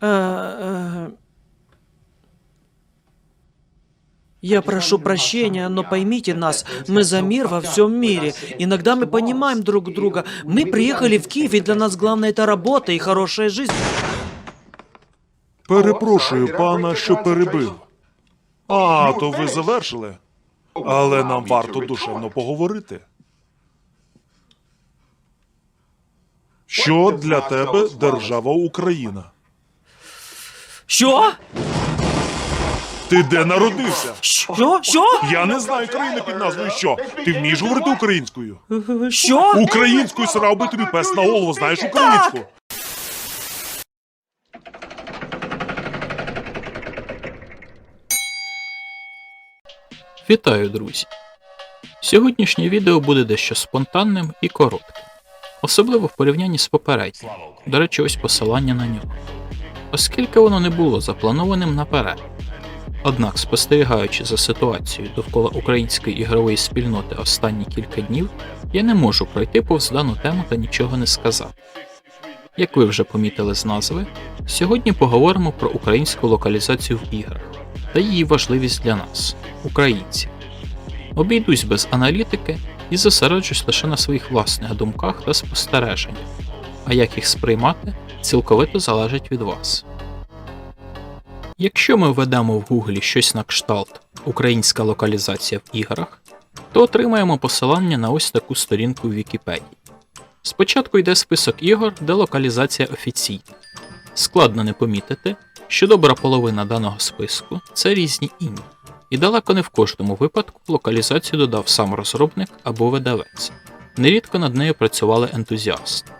Э, э, Я прошу прощения, но поймите нас, мы за мир во всем мире. Иногда мы понимаем друг друга. Мы приехали в Киев, и для нас главное это работа и хорошая жизнь. Перепрошую пана, що перебив. А, то ви завершили. Але нам варто душевно поговорити. Що для тебе держава Україна? Що? Ти де народився? Що? Що? Я не знаю країни під назвою що. Ти вмієш говорити українською? Що? Українською срав би тобі пес на голову, знаєш українську? Вітаю, друзі! Сьогоднішнє відео буде дещо спонтанним і коротким, особливо в порівнянні з попереднім. До речі, ось посилання на нього. Оскільки воно не було запланованим наперед. Однак, спостерігаючи за ситуацією довкола української ігрової спільноти останні кілька днів, я не можу пройти повз дану тему та нічого не сказати. Як ви вже помітили з назви, сьогодні поговоримо про українську локалізацію в іграх та її важливість для нас, українців. Обійдусь без аналітики і зосереджусь лише на своїх власних думках та спостереженнях, а як їх сприймати, цілковито залежить від вас. Якщо ми введемо в Гуглі щось на кшталт Українська локалізація в іграх, то отримаємо посилання на ось таку сторінку в Вікіпедії. Спочатку йде список ігор, де локалізація офіційна. Складно не помітити, що добра половина даного списку це різні іні, і далеко не в кожному випадку локалізацію додав сам розробник або видавець. Нерідко над нею працювали ентузіасти.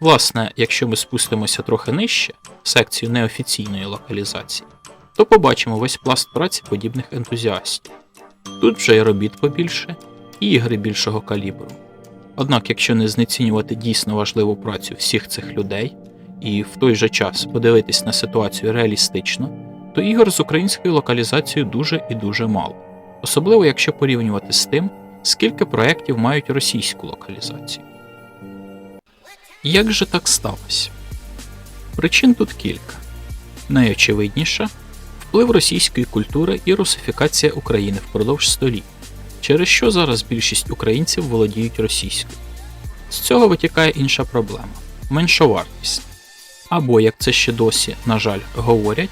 Власне, якщо ми спустимося трохи нижче, в секцію неофіційної локалізації, то побачимо весь пласт праці подібних ентузіастів. Тут вже й робіт побільше, і ігри більшого калібру. Однак, якщо не знецінювати дійсно важливу працю всіх цих людей, і в той же час подивитись на ситуацію реалістично, то ігор з українською локалізацією дуже і дуже мало, особливо якщо порівнювати з тим, скільки проєктів мають російську локалізацію. Як же так сталося? Причин тут кілька. Найочевидніша вплив російської культури і русифікація України впродовж століть, через що зараз більшість українців володіють російською. З цього витікає інша проблема меншовартість. Або, як це ще досі, на жаль, говорять,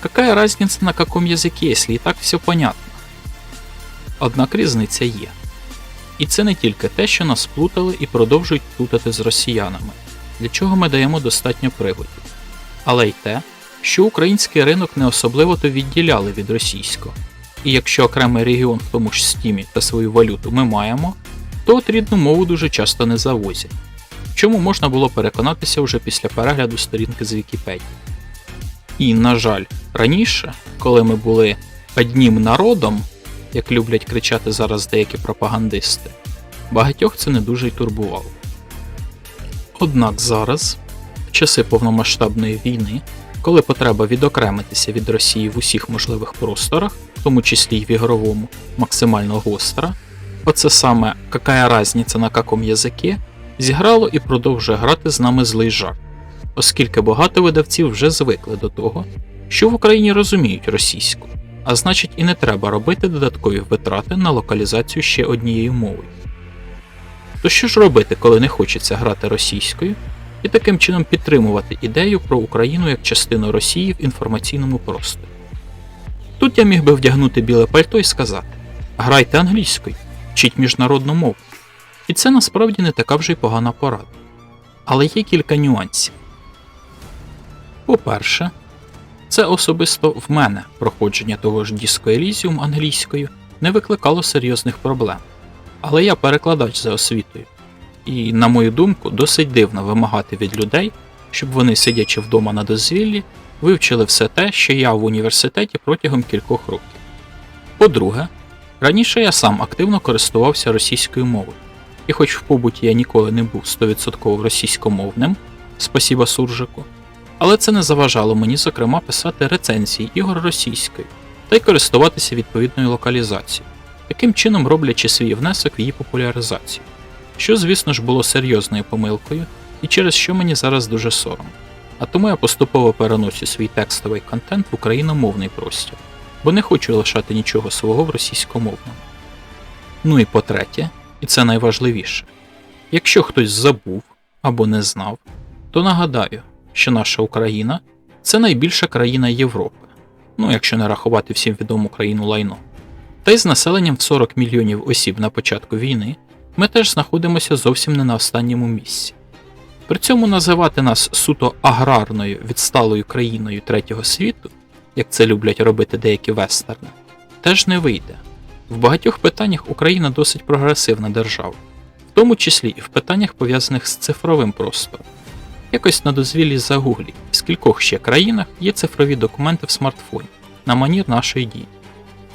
какая разница на каком языке, если і так все понятно. Однак різниця є. І це не тільки те, що нас плутали і продовжують плутати з росіянами, для чого ми даємо достатньо приводів, але й те, що український ринок не особливо то відділяли від російського. І якщо окремий регіон в тому ж стімі та свою валюту ми маємо, то от рідну мову дуже часто не завозять, чому можна було переконатися вже після перегляду сторінки з Вікіпедії. І, на жаль, раніше, коли ми були однім народом, як люблять кричати зараз деякі пропагандисти, багатьох це не дуже й турбувало. Однак зараз, в часи повномасштабної війни, коли потреба відокремитися від Росії в усіх можливих просторах, в тому числі й в ігровому, максимально гостра, оце саме «какая разниця на каком язикі» зіграло і продовжує грати з нами злий жарт, оскільки багато видавців вже звикли до того, що в Україні розуміють російську, а значить і не треба робити додаткові витрати на локалізацію ще однією мовою. То що ж робити, коли не хочеться грати російською, і таким чином підтримувати ідею про Україну як частину Росії в інформаційному просторі? Тут я міг би вдягнути біле пальто і сказати: грайте англійською, вчіть міжнародну мову. І це насправді не така вже й погана порада. Але є кілька нюансів. По-перше, це особисто в мене проходження того ж Disco Elysium англійською не викликало серйозних проблем. Але я перекладач за освітою, і, на мою думку, досить дивно вимагати від людей, щоб вони, сидячи вдома на дозвіллі, вивчили все те, що я в університеті протягом кількох років. По-друге, раніше я сам активно користувався російською мовою, і хоч в побуті я ніколи не був 100% російськомовним, спасіба суржику, але це не заважало мені, зокрема, писати рецензії ігор російською та й користуватися відповідною локалізацією, таким чином роблячи свій внесок в її популяризацію, що, звісно ж, було серйозною помилкою і через що мені зараз дуже соромно. А тому я поступово переносю свій текстовий контент в україномовний простір, бо не хочу лишати нічого свого в російськомовному. Ну і по-третє, і це найважливіше, якщо хтось забув або не знав, то нагадаю, що наша Україна це найбільша країна Європи, ну якщо не рахувати всім відому країну лайно. Та й з населенням в 40 мільйонів осіб на початку війни ми теж знаходимося зовсім не на останньому місці. При цьому називати нас суто аграрною відсталою країною третього світу, як це люблять робити деякі вестерни, теж не вийде. В багатьох питаннях Україна досить прогресивна держава, в тому числі і в питаннях пов'язаних з цифровим простором. Якось на дозвіллі загуглі, в скількох ще країнах є цифрові документи в смартфоні на манір нашої дії.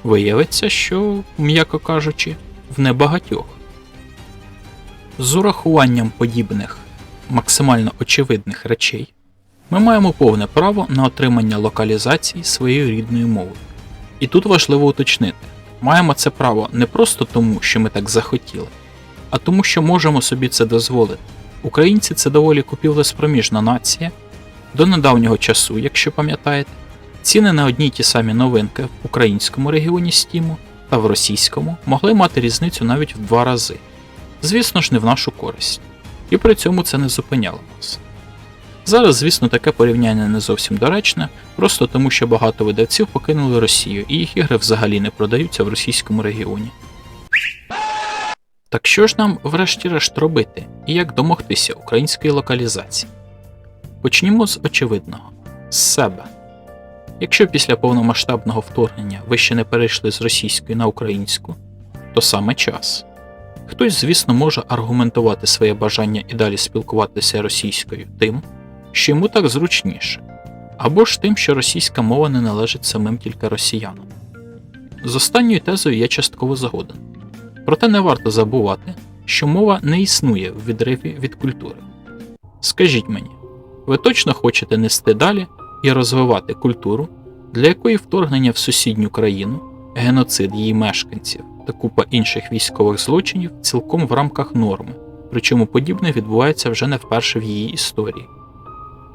Виявиться, що, м'яко кажучи, в небагатьох. З урахуванням подібних максимально очевидних речей, ми маємо повне право на отримання локалізації своєю рідною мовою. І тут важливо уточнити: маємо це право не просто тому, що ми так захотіли, а тому, що можемо собі це дозволити. Українці це доволі купівлеспроміжна нація. До недавнього часу, якщо пам'ятаєте, ціни на одні й ті самі новинки в українському регіоні Стіму та в російському могли мати різницю навіть в два рази. Звісно ж, не в нашу користь. І при цьому це не зупиняло нас. Зараз, звісно, таке порівняння не зовсім доречне, просто тому що багато видавців покинули Росію і їх ігри взагалі не продаються в російському регіоні. Так що ж нам, врешті-решт, робити і як домогтися української локалізації? Почнімо з очевидного з себе. Якщо після повномасштабного вторгнення ви ще не перейшли з російської на українську, то саме час. Хтось, звісно, може аргументувати своє бажання і далі спілкуватися російською тим, що йому так зручніше, або ж тим, що російська мова не належить самим тільки росіянам. З останньою тезою я частково згоден. Проте не варто забувати, що мова не існує в відриві від культури. Скажіть мені, ви точно хочете нести далі і розвивати культуру, для якої вторгнення в сусідню країну, геноцид її мешканців та купа інших військових злочинів цілком в рамках норми, причому подібне відбувається вже не вперше в її історії.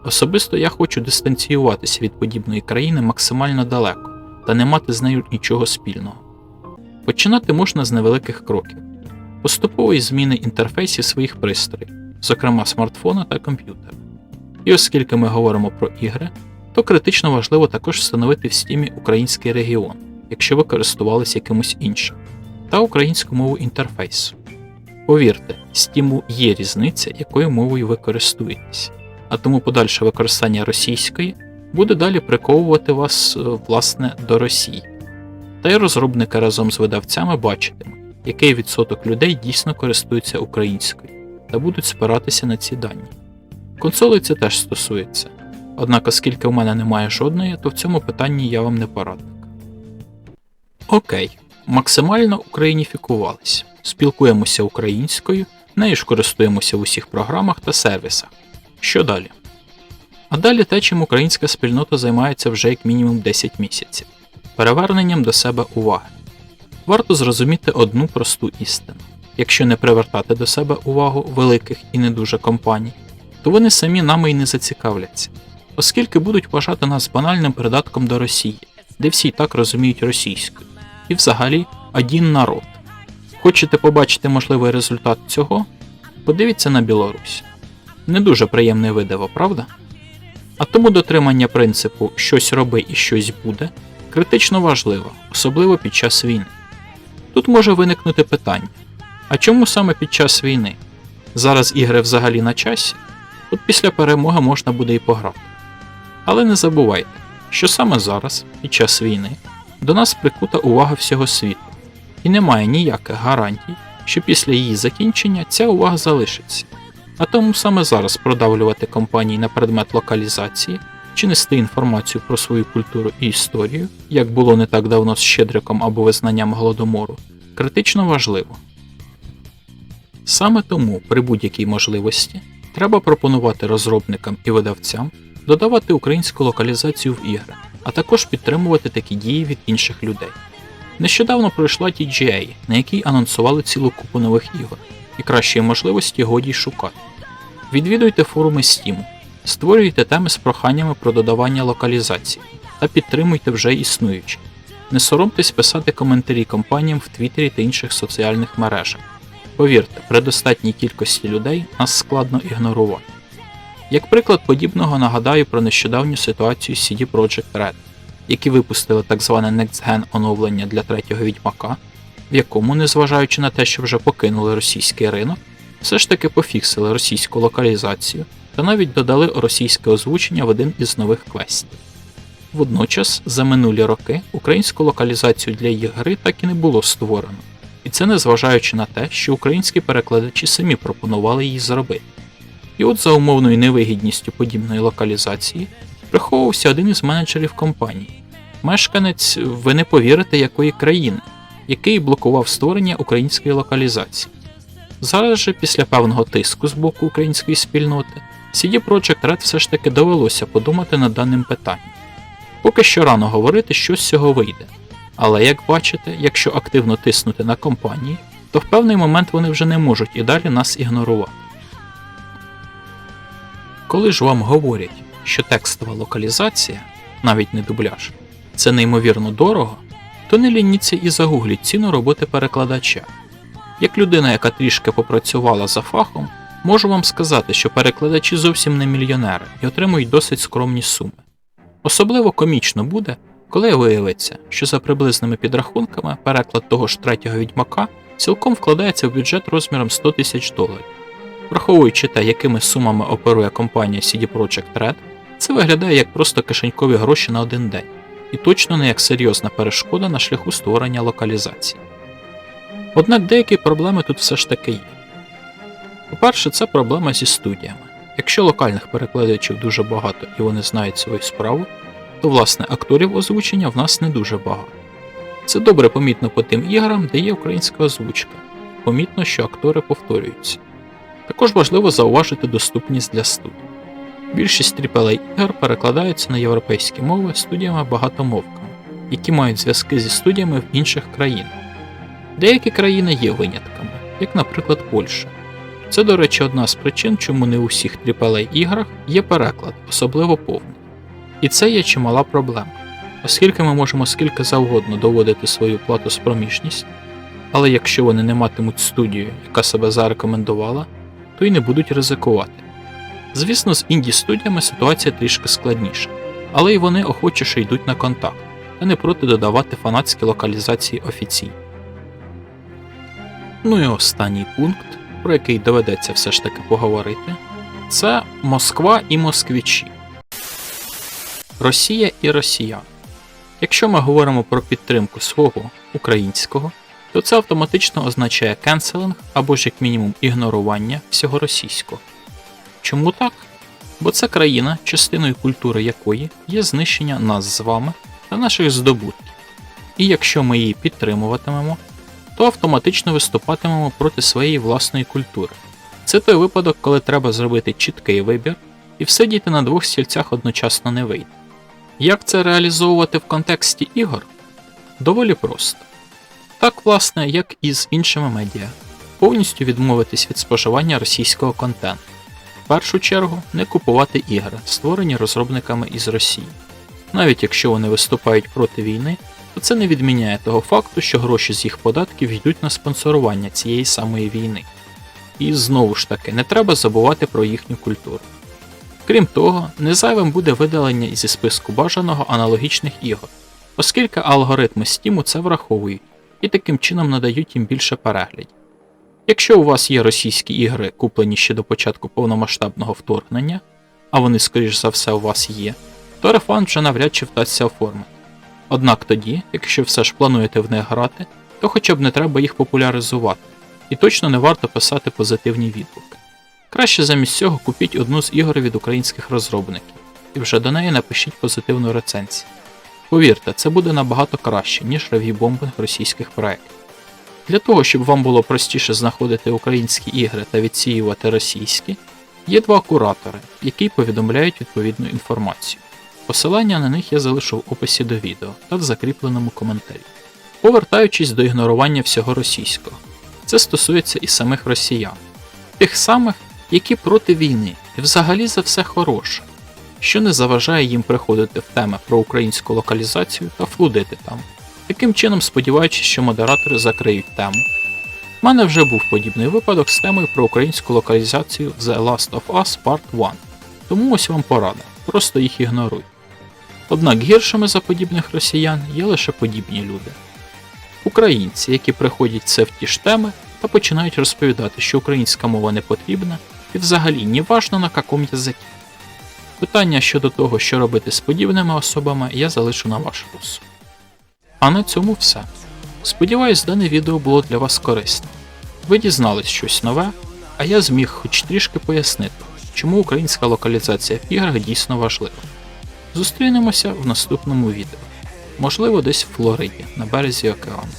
Особисто я хочу дистанціюватися від подібної країни максимально далеко та не мати з нею нічого спільного. Починати можна з невеликих кроків, поступової зміни інтерфейсів своїх пристроїв, зокрема смартфона та комп'ютера. І оскільки ми говоримо про ігри, то критично важливо також встановити в стімі український регіон, якщо ви користувалися якимось іншим, та українську мову інтерфейсу. Повірте, стіму є різниця, якою мовою ви користуєтесь, а тому подальше використання російської буде далі приковувати вас, е, власне, до Росії. Та й розробники разом з видавцями бачитимуть, який відсоток людей дійсно користуються українською та будуть спиратися на ці дані. Консолей це теж стосується. Однак, оскільки у мене немає жодної, то в цьому питанні я вам не порадник. Окей, максимально україніфікувались, спілкуємося українською, нею ж користуємося в усіх програмах та сервісах. Що далі? А далі те, чим українська спільнота займається вже як мінімум 10 місяців переверненням до себе уваги. Варто зрозуміти одну просту істину: якщо не привертати до себе увагу великих і не дуже компаній, то вони самі нами й не зацікавляться, оскільки будуть вважати нас банальним придатком до Росії, де всі й так розуміють російською, і взагалі один народ. Хочете побачити можливий результат цього? Подивіться на Білорусь. Не дуже приємне видиво, правда? А тому дотримання принципу щось роби і щось буде критично важливо, особливо під час війни. Тут може виникнути питання: а чому саме під час війни? Зараз ігри взагалі на часі, тут після перемоги можна буде і пограти. Але не забувайте, що саме зараз, під час війни, до нас прикута увага всього світу, і немає ніяких гарантій, що після її закінчення ця увага залишиться. А тому саме зараз продавлювати компанії на предмет локалізації чи нести інформацію про свою культуру і історію, як було не так давно з Щедриком або визнанням Голодомору, критично важливо. Саме тому при будь-якій можливості треба пропонувати розробникам і видавцям додавати українську локалізацію в ігри, а також підтримувати такі дії від інших людей. Нещодавно пройшла TGA, на якій анонсували цілу купу нових ігор, і кращої можливості годі шукати. Відвідуйте форуми Steam, Створюйте теми з проханнями про додавання локалізацій та підтримуйте вже існуючі. Не соромтесь писати коментарі компаніям в Твіттері та інших соціальних мережах. Повірте, при достатній кількості людей нас складно ігнорувати. Як приклад подібного нагадаю про нещодавню ситуацію CD Projekt Red, які випустили так зване Next Gen оновлення для третього відьмака, в якому, незважаючи на те, що вже покинули російський ринок, все ж таки пофіксили російську локалізацію та навіть додали російське озвучення в один із нових квестів. Водночас, за минулі роки українську локалізацію для їх гри так і не було створено, і це незважаючи на те, що українські перекладачі самі пропонували її зробити. І от за умовною невигідністю подібної локалізації приховувався один із менеджерів компанії, мешканець, ви не повірите, якої країни, який блокував створення української локалізації. Зараз же, після певного тиску з боку української спільноти, CD Projekt Red все ж таки довелося подумати над даним питанням. Поки що рано говорити, що з цього вийде. Але як бачите, якщо активно тиснути на компанії, то в певний момент вони вже не можуть і далі нас ігнорувати. Коли ж вам говорять, що текстова локалізація, навіть не дубляж, це неймовірно дорого, то не лініться і загугліть ціну роботи перекладача. Як людина, яка трішки попрацювала за фахом, можу вам сказати, що перекладачі зовсім не мільйонери і отримують досить скромні суми. Особливо комічно буде, коли виявиться, що за приблизними підрахунками переклад того ж третього відьмака цілком вкладається в бюджет розміром 100 тисяч доларів. Враховуючи те, якими сумами оперує компанія CD Projekt Red, це виглядає як просто кишенькові гроші на один день, і точно не як серйозна перешкода на шляху створення локалізації. Однак деякі проблеми тут все ж таки є. По-перше, це проблема зі студіями. Якщо локальних перекладачів дуже багато і вони знають свою справу, то власне акторів озвучення в нас не дуже багато. Це добре помітно по тим іграм, де є українська озвучка. Помітно, що актори повторюються. Також важливо зауважити доступність для студій. Більшість AAA ігор перекладаються на європейські мови студіями багатомовками, які мають зв'язки зі студіями в інших країнах. Деякі країни є винятками, як, наприклад, Польща. Це, до речі, одна з причин, чому не у всіх AAA іграх є переклад, особливо повний. І це є чимала проблема, оскільки ми можемо скільки завгодно доводити свою плату спроміжність, але якщо вони не матимуть студію, яка себе зарекомендувала, то й не будуть ризикувати. Звісно, з інді-студіями ситуація трішки складніша, але й вони охочіше йдуть на контакт та не проти додавати фанатські локалізації офіційно. Ну і останній пункт, про який доведеться все ж таки поговорити, це Москва і москвічі. Росія і росіян. Якщо ми говоримо про підтримку свого українського, то це автоматично означає кенселинг або ж як мінімум ігнорування всього російського. Чому так? Бо це країна, частиною культури якої є знищення нас з вами та наших здобутків. І якщо ми її підтримуватимемо, то автоматично виступатимемо проти своєї власної культури. Це той випадок, коли треба зробити чіткий вибір, і всидіти на двох стільцях одночасно не вийде. Як це реалізовувати в контексті ігор? Доволі просто. Так, власне, як і з іншими медіа, повністю відмовитись від споживання російського контенту. В першу чергу не купувати ігри, створені розробниками із Росії. Навіть якщо вони виступають проти війни, то це не відміняє того факту, що гроші з їх податків йдуть на спонсорування цієї самої війни. І знову ж таки, не треба забувати про їхню культуру. Крім того, незайвим буде видалення зі списку бажаного аналогічних ігор, оскільки алгоритми Steam це враховують і таким чином надають їм більше переглядів. Якщо у вас є російські ігри, куплені ще до початку повномасштабного вторгнення, а вони, скоріш за все, у вас є, то рефанд вже навряд чи вдасться оформити. Однак тоді, якщо все ж плануєте в них грати, то хоча б не треба їх популяризувати, і точно не варто писати позитивні відгуки. Краще замість цього купіть одну з ігор від українських розробників, і вже до неї напишіть позитивну рецензію. Повірте, це буде набагато краще, ніж рев'юбомбинг російських проєктів. Для того, щоб вам було простіше знаходити українські ігри та відсіювати російські, є два куратори, які повідомляють відповідну інформацію. Посилання на них я залишу в описі до відео та в закріпленому коментарі. Повертаючись до ігнорування всього російського, це стосується і самих росіян, тих самих, які проти війни і взагалі за все хороше, що не заважає їм приходити в теми про українську локалізацію та флудити там, таким чином сподіваючись, що модератори закриють тему. У мене вже був подібний випадок з темою про українську локалізацію The Last of Us Part 1, тому ось вам порада, просто їх ігноруй. Однак гіршими за подібних росіян є лише подібні люди. Українці, які приходять це в ті ж теми та починають розповідати, що українська мова не потрібна, і взагалі не важно на якому язикі. Питання щодо того, що робити з подібними особами, я залишу на ваш розсуд. А на цьому все. Сподіваюсь, дане відео було для вас корисним. Ви дізнались щось нове, а я зміг хоч трішки пояснити, чому українська локалізація в іграх дійсно важлива. Зустрінемося в наступному відео, можливо, десь в Флориді, на березі океану.